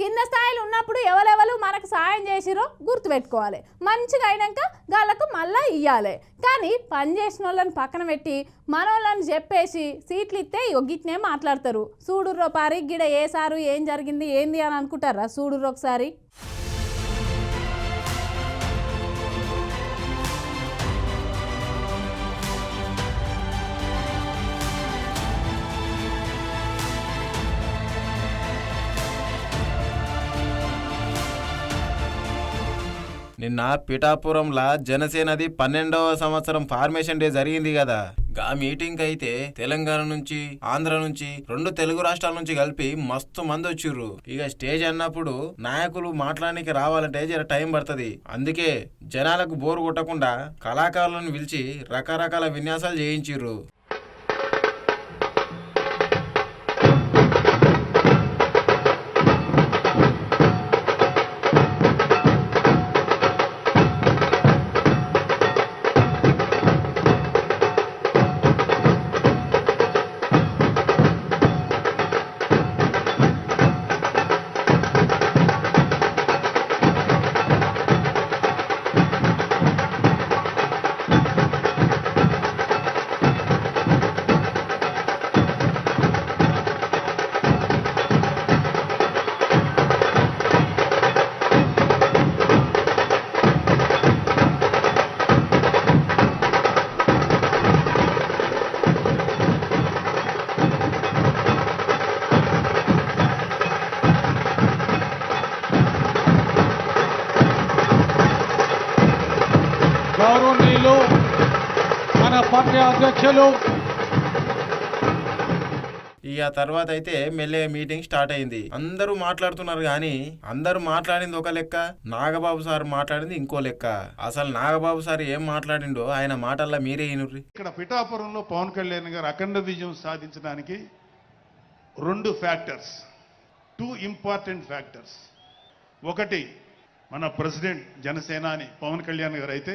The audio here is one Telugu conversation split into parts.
కింద స్థాయిలో ఉన్నప్పుడు ఎవరెవరు మనకు సాయం చేసిరో గుర్తుపెట్టుకోవాలి. మంచిగా అయినాక వాళ్ళకు మళ్ళీ ఇవ్వాలి కానీ పని చేసిన వాళ్ళని పక్కన పెట్టి మనోళ్ళని చెప్పేసి సీట్లు ఇస్తే ఒగ్గిట్నే మాట్లాడతారు. చూడుర్రో పారి గిడ ఏ సారు ఏం జరిగింది ఏంది అని అనుకుంటారా చూడుర్రో ఒకసారి? నిన్న పిఠాపురంలా జనసేనది పన్నెండవ సంవత్సరం ఫార్మేషన్ డే జరిగింది కదా గా మీటింగ్ అయితే తెలంగాణ నుంచి ఆంధ్ర నుంచి రెండు తెలుగు రాష్ట్రాల నుంచి కలిపి మస్తు మంది వచ్చిర్రు. ఇక స్టేజ్ అన్నప్పుడు నాయకులు మాట్లాడడానికి రావాలంటే జర టైం పడుతుంది. అందుకే జనాలకు బోరు కొట్టకుండా కళాకారులను పిలిచి రకరకాల విన్యాసాలు చేయించిర్రు. గౌరవనీయులు మన పార్టీ అధ్యక్షులు. ఇక తర్వాత అయితే మెల్లె మీటింగ్ స్టార్ట్ అయింది. అందరూ మాట్లాడుతున్నారు కానీ అందరూ మాట్లాడింది ఒక లెక్క నాగబాబు సార్ మాట్లాడింది ఇంకో లెక్క. అసలు నాగబాబు సార్ ఏం మాట్లాడిండో ఆయన మాటల్లో మీరే ఇక్కడ పిఠాపురంలో పవన్ కళ్యాణ్ గారు అఖండ విజయం సాధించడానికి రెండు ఫ్యాక్టర్స్ టూ ఇంపార్టెంట్ ఫ్యాక్టర్స్ ఒకటి మన ప్రెసిడెంట్ జనసేనాని పవన్ కళ్యాణ్ గారు అయితే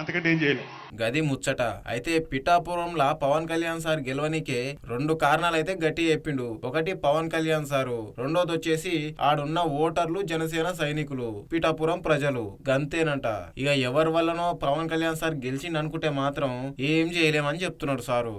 అంతకంటే ఏం చేయలేదు గది ముచ్చట. అయితే పిఠాపురంలా పవన్ కళ్యాణ్ సార్ గెలవనికే రెండు కారణాలు అయితే గట్టి చెప్పిండు. ఒకటి పవన్ కళ్యాణ్ సారు రెండోది వచ్చేసి ఆడున్న ఓటర్లు జనసేన సైనికులు పిఠాపురం ప్రజలు. గంతేనంట. ఇక ఎవరి వల్లనో పవన్ కళ్యాణ్ సార్ గెలిచిండు అనుకుంటే మాత్రం ఏం చేయలేమని చెప్తున్నాడు సారు.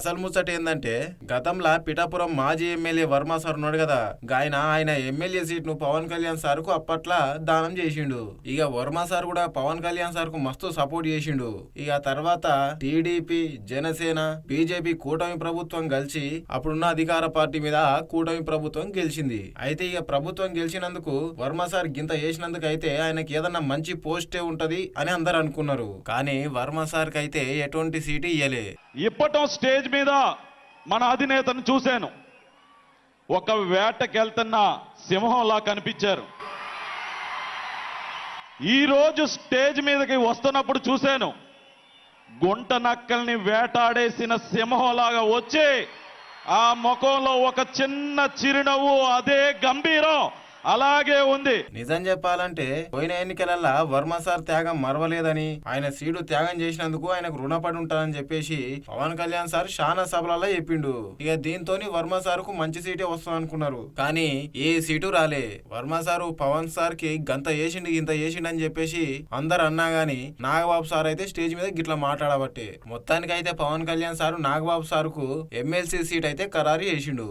అసలు ముచ్చట ఏందంటే గతంలో పిఠాపురం మాజీ ఎమ్మెల్యే వర్మ సార్ ఉన్నాడు కదా ఆయన ఆయన ఎమ్మెల్యే సీట్ను పవన్ కళ్యాణ్ సార్కు అప్పట్లో దానం చేసిండు. ఇక వర్మ సార్ కూడా పవన్ కళ్యాణ్ సార్కు మస్తు సపోర్ట్ చేసిండు. ఇక తర్వాత టీడీపీ జనసేన బీజేపీ కూటమి ప్రభుత్వం కలిసి అప్పుడున్న అధికార పార్టీ మీద కూటమి ప్రభుత్వం గెలిచింది. అయితే ఇక ప్రభుత్వం గెలిచినందుకు వర్మ సార్ గింత చేసినందుకు అయితే ఆయనకి ఏదన్నా మంచి పోస్టే ఉంటది అని అందరు అనుకున్నారు. కానీ వర్మ సార్ కైతే ఎటువంటి సీటు ఇయ్యలే. ఇప్పటం స్టేజ్ మీద మన అధినేతను చూశాను. ఒక వేటకెళ్తున్న సింహంలా కనిపించారు. ఈరోజు స్టేజ్ మీదకి వస్తున్నప్పుడు చూశాను. గుంట నక్కల్ని వేటాడేసిన సింహంలాగా వచ్చి ఆ ముఖంలో ఒక చిన్న చిరునవ్వు అదే గంభీరం. అలాగే ఉంది. నిజం చెప్పాలంటే పోయిన ఎన్నికలల్లా వర్మ సార్ త్యాగం మరవలేదని ఆయన సీటు త్యాగం చేసినందుకు ఆయనకు రుణపడి ఉంటానని చెప్పేసి పవన్ కళ్యాణ్ సార్ శానా సభలలో చెప్పిండు. ఇక దీంతో వర్మ సార్కు మంచి సీటే వస్తుంది అనుకున్నారు. కానీ ఏ సీటు రాలే. వర్మ సారు పవన్ సార్కి గంత వేసిండు ఇంత వేసిండు అని చెప్పేసి అందరు అన్నా గాని నాగబాబు సార్ అయితే స్టేజ్ మీద గిట్లా మాట్లాడబట్టే. మొత్తానికి అయితే పవన్ కళ్యాణ్ సారు నాగబాబు సార్కు ఎమ్మెల్సీ సీట్ అయితే ఖరారు చేసిండు.